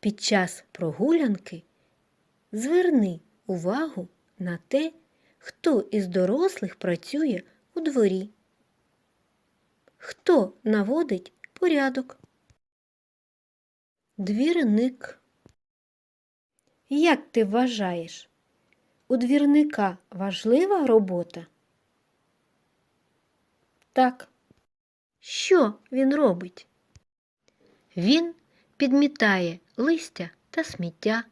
Під час прогулянки зверни увагу на те, хто із дорослих працює у дворі. Хто наводить порядок? Двірник. Як ти вважаєш, у двірника важлива робота? Так. Що він робить? Він підмітає листя та сміття,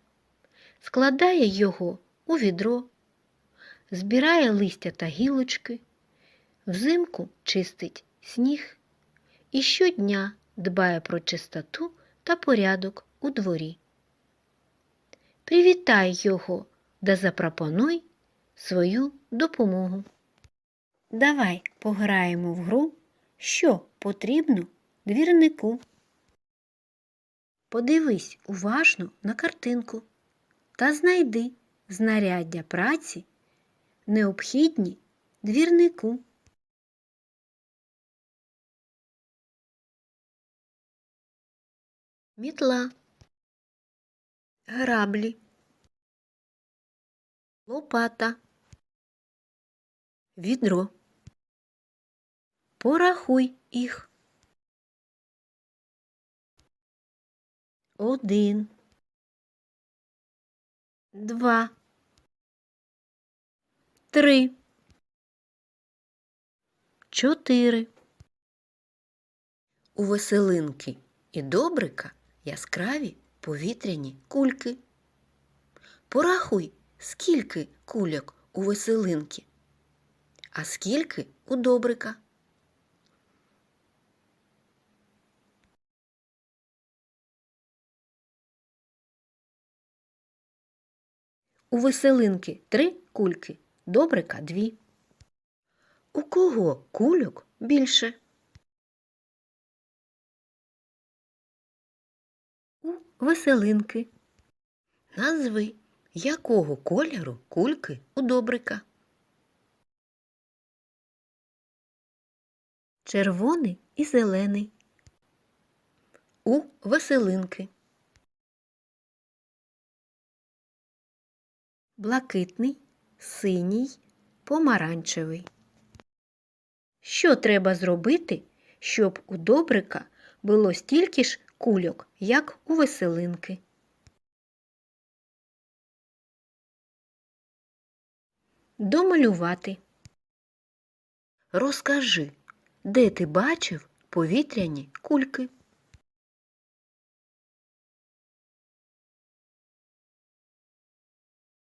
складає його у відро, збирає листя та гілочки, взимку чистить сніг і щодня дбає про чистоту та порядок у дворі. Привітай його та запропонуй свою допомогу. Давай пограємо в гру, що потрібно двірнику. Подивись уважно на картинку та знайди знаряддя праці, необхідні двірнику. Мітла, граблі, лопата, відро. Порахуй їх. Один, два, три, чотири. У веселинки і добрика яскраві повітряні кульки. Порахуй, скільки кульок у веселинки, а скільки у добрика. У веселинки три кульки, добрика дві. У кого кульок більше? У веселинки. Назви, якого кольору кульки у добрика? Червоний і зелений. У веселинки. Блакитний, синій, помаранчевий. Що треба зробити, щоб у добрика було стільки ж кульок, як у веселинки? Домалювати. Розкажи, де ти бачив повітряні кульки?